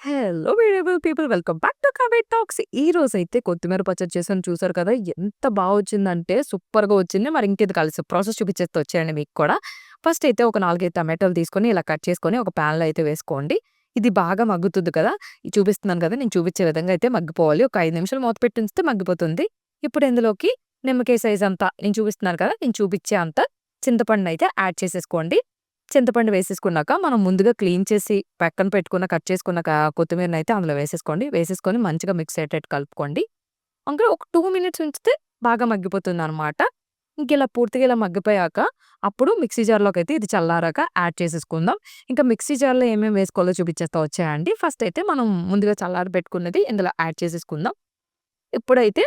Hello beautiful people welcome back to కబెట్ talks. ఈ రోజైతే కొత్తిమీర పచ్చడి చేసాను చూసారు కదా! ఎంత బాగా వచ్చిందంటే సూపర్‌గా వచ్చింది. మరి ఇంకేది కలిసి ప్రాసెస్ చూపించేస్తే వచ్చాయండి మీకు కూడా. ఫస్ట్ అయితే ఒక నాలుగైదు టమాటోలు తీసుకొని ఇలా కట్ చేసుకొని ఒక ప్యాన్లో అయితే వేసుకోండి. ఇది బాగా మగ్గుతుంది కదా! చూపిస్తున్నాను కదా! నేను చూపించే విధంగా అయితే మగ్గిపోవాలి. ఒక ఐదు నిమిషాలు మూత పెట్టిస్తే మగ్గిపోతుంది. ఇప్పుడు ఇందులోకి నిమ్మకాయ సైజ్ అంతా నేను చూపిస్తున్నాను కదా! నేను చూపించే అంత చింతపండునైతే యాడ్ చేసేసుకోండి. చింతపండు వేసేసుకున్నాక మనం ముందుగా క్లీన్ చేసి పక్కన పెట్టుకున్న కట్ చేసుకున్న కొత్తిమీరని అయితే అందులో వేసేసుకోండి. వేసేసుకొని మంచిగా మిక్స్ అయ్యేటట్టు కలుపుకోండి. అందులో ఒక టూ మినిట్స్ ఉంచితే బాగా మగ్గిపోతుందనమాట. ఇంకిలా పూర్తిగా ఇలా మగ్గిపోయాక అప్పుడు మిక్సీ జార్లోకి అయితే ఇది చల్లారాక యాడ్ చేసేసుకుందాం. ఇంకా మిక్సీ జార్‌లో ఏమేమి వేసుకోవాలో చూపించేస్తా వచ్చాయండి ఫస్ట్ అయితే మనం ముందుగా చల్లారి పెట్టుకున్నది ఇందులో యాడ్ చేసేసుకుందాం. ఇప్పుడైతే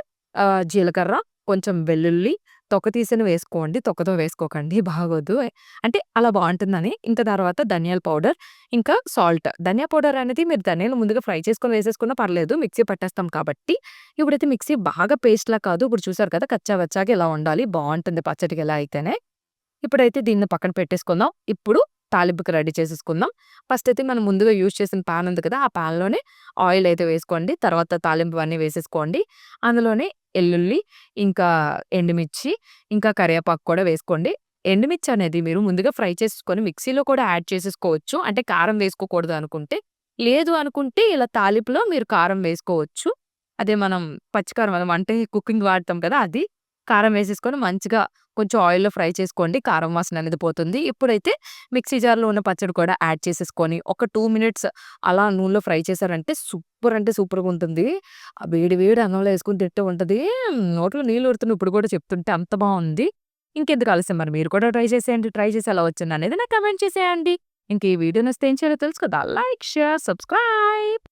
జీలకర్ర, కొంచెం వెల్లుల్లి, తొక్క తీసినవి వేసుకోండి. తొక్కతో వేసుకోకండి బాగోదు. అంటే అలా బాగుంటుందని ఇంకా తర్వాత ధనియాల పౌడర్, ఇంకా సాల్ట్. ధనియా పౌడర్ అనేది మీరు ధనియాలు ముందుగా ఫ్రై చేసుకొని వేసేసుకున్నా పర్లేదు. మిక్సీ పట్టేస్తాం కాబట్టి. ఇప్పుడైతే మిక్సీ బాగా పేస్ట్‌లా కాదు. ఇప్పుడు చూసారు కదా! కచ్చా వచ్చాక ఇలా ఉండాలి. బాగుంటుంది పచ్చడికి ఎలా అయితేనే. ఇప్పుడైతే దీన్ని పక్కన పెట్టేసుకుందాం. ఇప్పుడు తాలింపుకి రెడీ చేసేసుకుందాం. ఫస్ట్ అయితే మనం ముందుగా యూజ్ చేసిన పాన్ ఉంది కదా! ఆ పాన్‌లోనే ఆయిల్ అయితే వేసుకోండి. తర్వాత తాలింపు అన్నీ వేసేసుకోండి. అందులోనే ఎల్లుల్లి, ఇంకా ఎండుమిర్చి, ఇంకా కరివేపాకు కూడా వేసుకోండి. ఎండుమిర్చి అనేది మీరు ముందుగా ఫ్రై చేసుకొని మిక్సీలో కూడా యాడ్ చేసేసుకోవచ్చు. అంటే కారం వేసుకోకూడదు అనుకుంటే. లేదు అనుకుంటే ఇలా తాలింపులో మీరు కారం వేసుకోవచ్చు. అదే మనం పచ్చికారం మనం అంటే కుకింగ్ వాడతాం కదా! అది. కారం వేసేసుకొని మంచిగా కొంచెం ఆయిల్‌లో ఫ్రై చేసుకోండి. కారం వాసన అనేది పోతుంది. ఇప్పుడైతే మిక్సీ జార్‌లో ఉన్న పచ్చడి కూడా యాడ్ చేసేసుకొని ఒక టూ మినిట్స్ అలా నూనెలో ఫ్రై చేశారంటే సూపర్ అంటే సూపర్‌గా ఉంటుంది. ఆ వేడి వేడి అన్నంలో వేసుకుని తింటూ ఉంటుంది నోట్లో నీళ్ళు ఊరుతున్నాయి ఇప్పుడు కూడా చెప్తుంటే అంత బాగుంది ఇంకెందుకు ఆలస్యం మరి మీరు కూడా ట్రై చేసేయండి. ట్రై చేసి ఎలా వచ్చిందనేది నాకు కమెంట్ చేసేయండి. ఇంక ఈ వీడియో నచ్చితే ఏం చేయాలో తెలుసు కదా! Like, share, subscribe.